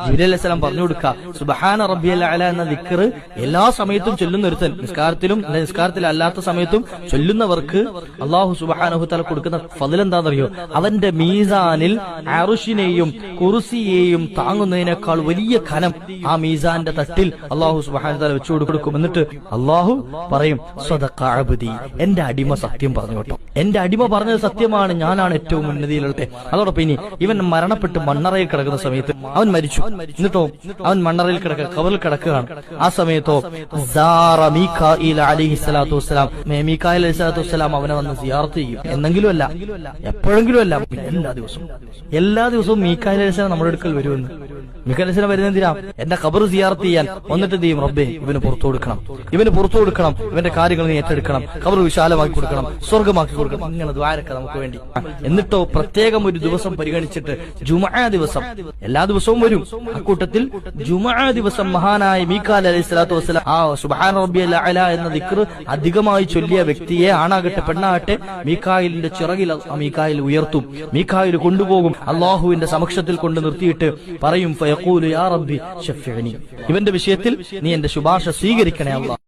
അലൈഹി പറഞ്ഞു കൊടുക്കുക സുബഹാന റബ്ബിയൽ അല എന്ന ദിക്കർ എല്ലാ സമയത്തും ചൊല്ലുന്ന ഒരുത്തൻ. നിസ്കാരത്തിലും അല്ലാത്ത സമയത്തും ചൊല്ലുന്നവർക്ക് അള്ളാഹു സുബഹാനഹു തല കൊടുക്കുന്ന ഫതിൽ എന്താണെന്നറിയോ? അവന്റെ മീസാനിൽ അറുഷിനെയും കുറുസിയെയും താങ്ങുന്നതിനേക്കാൾ വലിയ ഖനം ആ മീസാന്റെ തട്ടിൽ അള്ളാഹു സുബഹാന തല വെച്ചു കൊടുക്കും. എന്നിട്ട് അള്ളാഹു പറയും സ്വതക്ക അഅബ്ദി എന്റെ അടിമ സത്യം പറഞ്ഞു കേട്ടോ. എന്റെ അടിമ പറഞ്ഞത് സത്യമാണ്. ഞാനാണ് ഏറ്റവും ഉന്നതിയിലുള്ളത്. അതോടൊപ്പം ഇനി ഇവൻ മരണപ്പെട്ട് മണ്ണറയിൽ കിടക്കുന്ന സമയത്ത് അവൻ മരിച്ചു. എന്നിട്ടോ അവൻ മണ്ണറയിൽ കിടക്കുക കവറിൽ കിടക്കുകയാണ്. ആ സമയത്തോ സ്വലാത്തു വസ്സലാം അലി സ്വലാത്തു വസ്സലാം അവനെ വന്ന് സിയാർത്ത് ചെയ്യും. എന്നെങ്കിലും അല്ല എപ്പോഴെങ്കിലും അല്ല എല്ലാ ദിവസവും. എല്ലാ ദിവസവും മീഖായിൽ അലി സ്വലാം നമ്മുടെ അടുക്കൽ വരുമെന്ന്. വരുന്നത് എന്തിനാ? എന്റെ കബർ സിയാർത്ത് ചെയ്യാൻ. വന്നിട്ട് എന്ത് ചെയ്യും? റബ്ബേ ഇവന് പുറത്തു കൊടുക്കണം. ഇവന് പുറത്തു കൊടുക്കണം. ഇവന്റെ കാര്യങ്ങൾ നീ ഏറ്റെടുക്കണം. കബർ വിശാലമാക്കി കൊടുക്കണം. സ്വർഗമാക്കി കൊടുക്കണം. ഇങ്ങനെ ദ്വാരക്ക നമുക്ക് വേണ്ടി. എന്നിട്ടോ പ്രത്യേകം ഒരു ദിവസം പരിഗണിച്ചിട്ട് ജുമാ ദിവസം. എല്ലാ ദിവസവും വരും. അക്കൂട്ടത്തിൽ ജുമാ ദിവസം മഹാനായ മീക്കാൽ അലൈഹി സ്വലാത്തു വസ്സലാം. ആ സുബാൻ റബ്ബി അല എന്ന ദിക്ർ അധികമായി ചൊല്ലിയ വ്യക്തിയെ ആണാകട്ടെ പെണ്ണാകട്ടെ മീക്കായിലിന്റെ ചിറകിൽ മീക്കായിൽ ഉയർത്തും. മീക്കായിൽ കൊണ്ടുപോകും. അള്ളാഹുവിന്റെ സമക്ഷത്തിൽ കൊണ്ട് നിർത്തിയിട്ട് പറയും ഫയഖൂലു യാ റബ്ബി ഷഫിഅനി ഇവന്റെ വിഷയത്തിൽ നീ എന്റെ ശുപാർശ സ്വീകരിക്കണേ അള്ളാഹ്